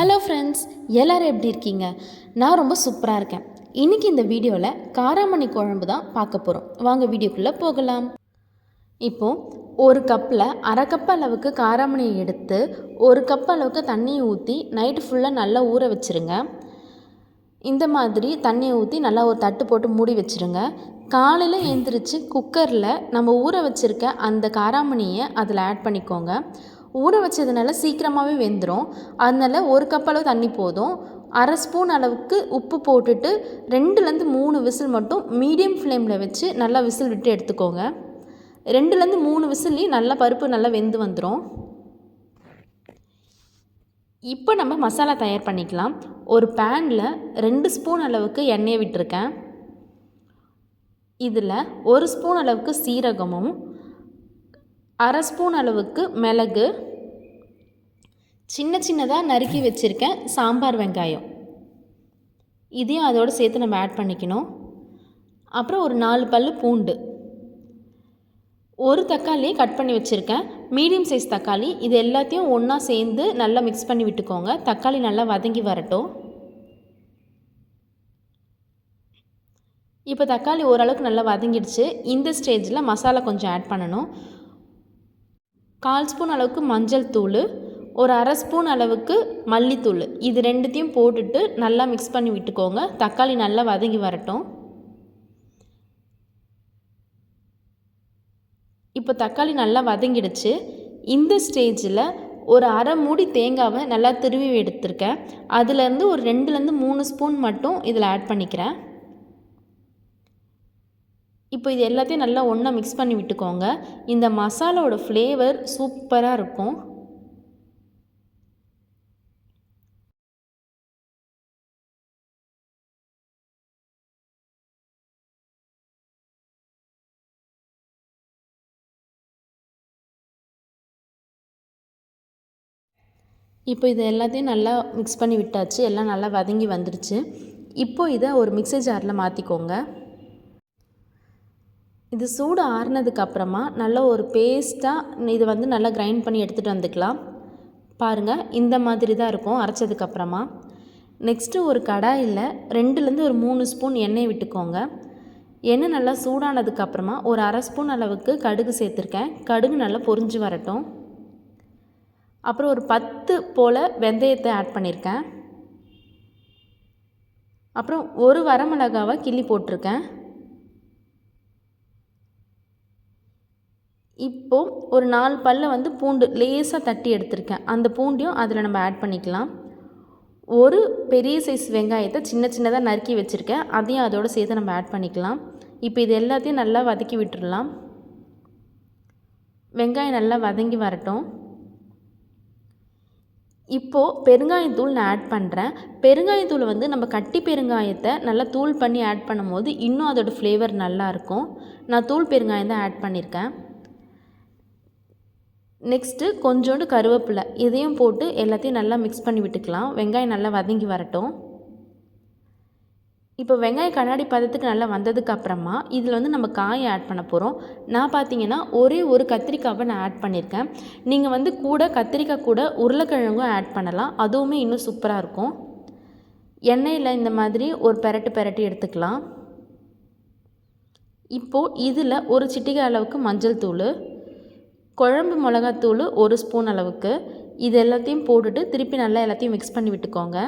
Hello friends எல்லோரும் எப்படி இருக்கீங்க? நான் ரொம்ப சூப்பராக இருக்கேன். இன்றைக்கி இந்த வீடியோவில் காராமணி குழம்பு தான் பார்க்க போகிறோம் வாங்க வீடியோக்குள்ளே போகலாம். இப்போது ஒரு கப்பில் அரை கப் அளவுக்கு காராமணியை எடுத்து ஒரு கப் அளவுக்கு தண்ணியை ஊற்றி நைட்டு ஃபுல்லாக நல்லா ஊற வச்சுருங்க. இந்த மாதிரி தண்ணியை ஊற்றி நல்லா ஒரு தட்டு போட்டு மூடி வச்சுருங்க. காலையில் எழுந்திரிச்சு குக்கரில் நம்ம ஊற வச்சுருக்க அந்த காராமணியை அதில் ஆட் பண்ணிக்கோங்க. ஊற வச்சதுனால சீக்கிரமாகவே வெந்துடும் அதனால் ஒரு கப் அளவு தண்ணி போதும். அரை ஸ்பூன் அளவுக்கு உப்பு போட்டுட்டு ரெண்டுலேருந்து மூணு விசில் மட்டும் மீடியம் ஃப்ளேமில் வச்சு நல்லா விசில் விட்டு எடுத்துக்கோங்க. ரெண்டுலேருந்து மூணு விசில்லையும் நல்லா பருப்பு நல்லா வெந்து வந்துடும் இப்போ நம்ம மசாலா தயார் பண்ணிக்கலாம். ஒரு பேனில் ரெண்டு ஸ்பூன் அளவுக்கு எண்ணெயை விட்டுருக்கேன். இதில் ஒரு ஸ்பூன் அளவுக்கு சீரகமும் அரை ஸ்பூன் அளவுக்கு மிளகு. சின்ன சின்னதாக நறுக்கி வச்சுருக்கேன். சாம்பார் வெங்காயம். இதையும் அதோடு சேர்த்து நம்ம ஆட் பண்ணிக்கணும். அப்புறம் ஒரு நாலு பல் பூண்டு. ஒரு தக்காளியை கட் பண்ணி வச்சுருக்கேன். மீடியம் சைஸ் தக்காளி. இது எல்லாத்தையும் ஒன்றா சேர்ந்து நல்லா மிக்ஸ் பண்ணி விட்டுக்கோங்க. தக்காளி நல்லா வதங்கி வரட்டும். இப்போ தக்காளி ஓரளவுக்கு நல்லா வதங்கிடுச்சு. இந்த ஸ்டேஜில் மசாலா கொஞ்சம் ஆட் பண்ணணும். கால் ஸ்பூன் அளவுக்கு மஞ்சள் தூள் ஒரு அரை ஸ்பூன் அளவுக்கு மல்லித்தூள். இது ரெண்டுத்தையும் போட்டுட்டு நல்லா மிக்ஸ் பண்ணி விட்டுக்கோங்க. தக்காளி நல்லா வதங்கி வரட்டும். இப்போ தக்காளி நல்லா வதங்கிடுச்சு. இந்த ஸ்டேஜில் ஒரு அரை மூடி தேங்காவை நல்லா திருவி எடுத்திருக்கேன். அதுலேருந்து ஒரு ரெண்டுலேருந்து மூணு ஸ்பூன் மட்டும் இதில் ஆட் பண்ணிக்கிறேன். இப்போ இது எல்லாத்தையும் நல்லா ஒன்றா மிக்ஸ் பண்ணி விட்டுக்கோங்க. இந்த மசாலாவோட ஃப்ளேவர் சூப்பராக இருக்கும். இப்போ இது எல்லாத்தையும் நல்லா மிக்ஸ் பண்ணி விட்டாச்சு. எல்லாம் நல்லா வதங்கி வந்துடுச்சு இப்போ இதை ஒரு மிக்ஸி ஜாரில் மாற்றிக்கோங்க இது சூடு ஆறுனதுக்கு அப்புறமா நல்ல ஒரு பேஸ்ட்டாக இதை வந்து நல்லா கிரைண்ட் பண்ணி எடுத்துகிட்டு வந்துக்கலாம். பாருங்கள் இந்த மாதிரி தான் இருக்கும் அரைச்சதுக்கப்புறமா நெக்ஸ்ட்டு ஒரு கடாயில் ரெண்டுலேருந்து ஒரு மூணு ஸ்பூன் எண்ணெய் விட்டுக்கோங்க. எண்ணெய் நல்லா சூடானதுக்கப்புறமா ஒரு அரை ஸ்பூன் அளவுக்கு கடுகு சேர்த்துருக்கேன். கடுகு நல்லா பொரிஞ்சு வரட்டும். அப்புறம் ஒரு பத்து போல் வெந்தயத்தை ஆட் பண்ணியிருக்கேன் அப்புறம் ஒரு வரமிளகாவை கிள்ளி போட்டிருக்கேன். இப்போது ஒரு நாலு பல்ல வந்து பூண்டு லேசாக தட்டி எடுத்திருக்கேன். அந்த பூண்டையும் அதில் நம்ம ஆட் பண்ணிக்கலாம். ஒரு பெரிய சைஸ் வெங்காயத்தை சின்ன சின்னதாக நறுக்கி வச்சுருக்கேன். அதையும் அதோடு சேர்த்து நம்ம ஆட் பண்ணிக்கலாம். இப்போ இது எல்லாத்தையும் நல்லா வதக்கி விட்டுடலாம் வெங்காயம் நல்லா வதங்கி வரட்டும். இப்போது பெருங்காயத்தூள் நான் ஆட் பண்ணுறேன் பெருங்காயத்தூள் வந்து நம்ம கட்டி பெருங்காயத்தை நல்லா தூள் பண்ணி ஆட் பண்ணும்போது இன்னும் அதோடய ஃப்ளேவர் நல்லாயிருக்கும் நான் தூள் பெருங்காயம் தான் ஆட் பண்ணியிருக்கேன் நெக்ஸ்ட்டு கொஞ்சோண்டு கருவேப்பிலை. இதையும் போட்டு எல்லாத்தையும் நல்லா மிக்ஸ் பண்ணி விட்டுக்கலாம். வெங்காயம் நல்லா வதங்கி வரட்டும். இப்போ வெங்காயம் கண்ணாடி பதத்துக்கு நல்லா வந்ததுக்கு அப்புறமா இதில் வந்து நம்ம காயை ஆட் பண்ண போகிறோம் நான் பார்த்தீங்கன்னா ஒரே ஒரு கத்திரிக்காவை நான் ஆட் பண்ணியிருக்கேன் நீங்கள் வந்து கூட கத்திரிக்காய் கூட உருளைக்கிழங்கும் ஆட் பண்ணலாம். அதுவுமே இன்னும் சூப்பராக இருக்கும். எண்ணெயில் இந்த மாதிரி ஒரு பெரட்டு பெரட்டி எடுத்துக்கலாம். இப்போது இதில் ஒரு சிட்டிகை அளவுக்கு மஞ்சள் தூள். குழம்பு மிளகாத்தூள் ஒரு ஸ்பூன் அளவுக்கு. இது எல்லாத்தையும் போட்டுட்டு திருப்பி நல்லா எல்லாத்தையும் மிக்ஸ் பண்ணி விட்டுக்கோங்க.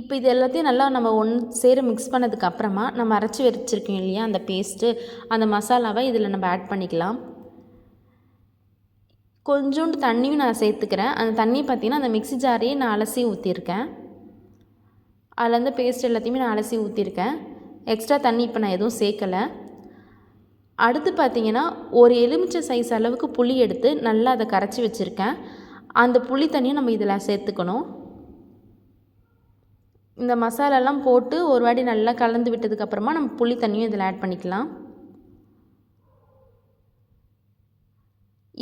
இப்போ இது எல்லாத்தையும் நல்லா நம்ம ஒன் சேர மிக்ஸ் பண்ணதுக்கு அப்புறமா நம்ம அரைச்சி வச்சுருக்கோம் இல்லையா அந்த பேஸ்ட்டு அந்த மசாலாவை இதில் நம்ம ஆட் பண்ணிக்கலாம். கொஞ்சோண்டு தண்ணியும் நான் சேர்த்துக்கிறேன். அந்த தண்ணி பார்த்திங்கன்னா அந்த மிக்ஸி ஜாரையே நான் அலசி ஊற்றிருக்கேன் அதில் இருந்து பேஸ்ட் எல்லாத்தையுமே நான் அலசி ஊற்றிருக்கேன் எக்ஸ்ட்ரா தண்ணி இப்போ நான் எதுவும் சேர்க்கலை. அடுத்து பார்த்திங்கன்னா ஒரு எலுமிச்சை சைஸ் அளவுக்கு புளி எடுத்து நல்லா அதை கரைச்சி வச்சுருக்கேன். அந்த புளி தண்ணியை நம்ம இதில் சேர்த்துக்கணும். இந்த மசாலாலாம் போட்டு ஒரு வாட்டி நல்லா கலந்து விட்டதுக்கப்புறமா நம்ம புளி தண்ணியும் இதில் ஆட் பண்ணிக்கலாம்.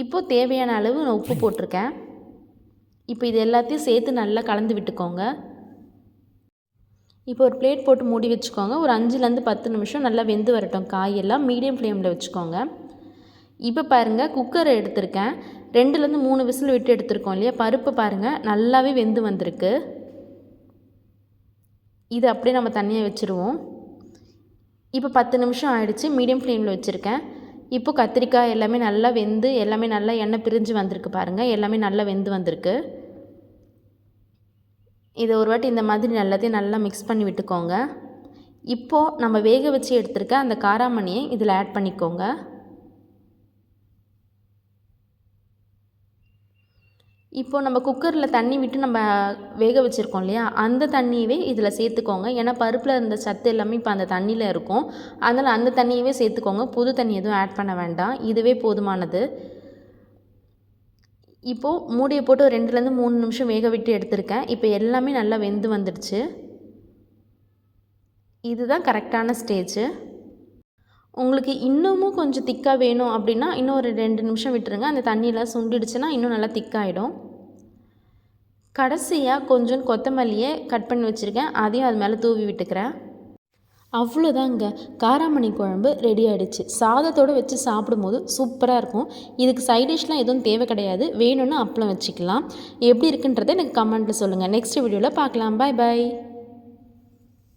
இப்போது தேவையான அளவு நான் உப்பு போட்டிருக்கேன். இப்போ இது எல்லாத்தையும் சேர்த்து நல்லா கலந்து விட்டுக்கோங்க. இப்போ ஒரு பிளேட் போட்டு மூடி வச்சுக்கோங்க. ஒரு அஞ்சுலேருந்து பத்து நிமிஷம் நல்லா வெந்து வரட்டும். காயெல்லாம் மீடியம் ஃப்ளேமில் வச்சுக்கோங்க. இப்போ பாருங்கள் குக்கர் எடுத்திருக்கேன். ரெண்டுலேருந்து மூணு விசில் விட்டு எடுத்திருக்கோம் இல்லையா? பருப்பு பாருங்கள் நல்லாவே வெந்து வந்திருக்கு. இது அப்படியே நம்ம தண்ணியாக வச்சுருவோம். இப்போ பத்து நிமிஷம் ஆயிடுச்சு மீடியம் ஃப்ளேமில் வச்சுருக்கேன். இப்போ கத்திரிக்காய் எல்லாமே நல்லா வெந்து எல்லாமே நல்லா எண்ணெய் பிரிஞ்சு வந்திருக்கு பாருங்கள் எல்லாமே நல்லா வெந்து வந்திருக்கு. இதை ஒரு வாட்டி இந்த மாதிரி எல்லாத்தையும் நல்லா மிக்ஸ் பண்ணி விட்டுக்கோங்க. இப்போது நம்ம வேக வச்சு எடுத்துருக்க அந்த காராமணியை இதில் ஆட் பண்ணிக்கோங்க. இப்போ நம்ம குக்கரில் தண்ணி விட்டு நம்ம வேக வச்சுருக்கோம் இல்லையா? அந்த தண்ணியவே இதில் சேர்த்துக்கோங்க. ஏன்னா பருப்பில் இருந்த சத்து எல்லாமே இப்போ அந்த தண்ணியில் இருக்கும். அதனால் அந்த தண்ணியவே சேர்த்துக்கோங்க. புது தண்ணி எதுவும் ஆட் பண்ண வேண்டாம். இதுவே போதுமானது. இப்போது மூடியை போட்டு ஒரு ரெண்டுலேருந்து மூணு நிமிஷம் வேக விட்டு எடுத்திருக்கேன். இப்போ எல்லாமே நல்லா வெந்து வந்துடுச்சு. இதுதான் கரெக்டான ஸ்டேஜு. உங்களுக்கு இன்னமும் கொஞ்சம் திக்காக வேணும் அப்படின்னா இன்னும் ஒரு ரெண்டு நிமிஷம் விட்டுருங்க. அந்த தண்ணியெலாம் சுண்டிடுச்சுன்னா இன்னும் நல்லா திக்காயிடும். கடைசியாக கொஞ்சம் கொத்தமல்லியை கட் பண்ணி வச்சுருக்கேன். அதையும் அது மேலே தூவி விட்டுக்கிறேன். அவ்வளோதாங்க. காராமணி குழம்பு ரெடி ஆகிடுச்சு சாதத்தோடு வச்சு சாப்பிடும்போது சூப்பராக இருக்கும். இதுக்கு சைட் டிஷ்லாம் எதுவும் தேவை கிடையாது. வேணும்னு அப்பளம் வச்சுக்கலாம். எப்படி இருக்குன்றதை எனக்கு கமெண்ட்டில் சொல்லுங்கள் நெக்ஸ்ட் வீடியோவில் பார்க்கலாம். பாய் பாய்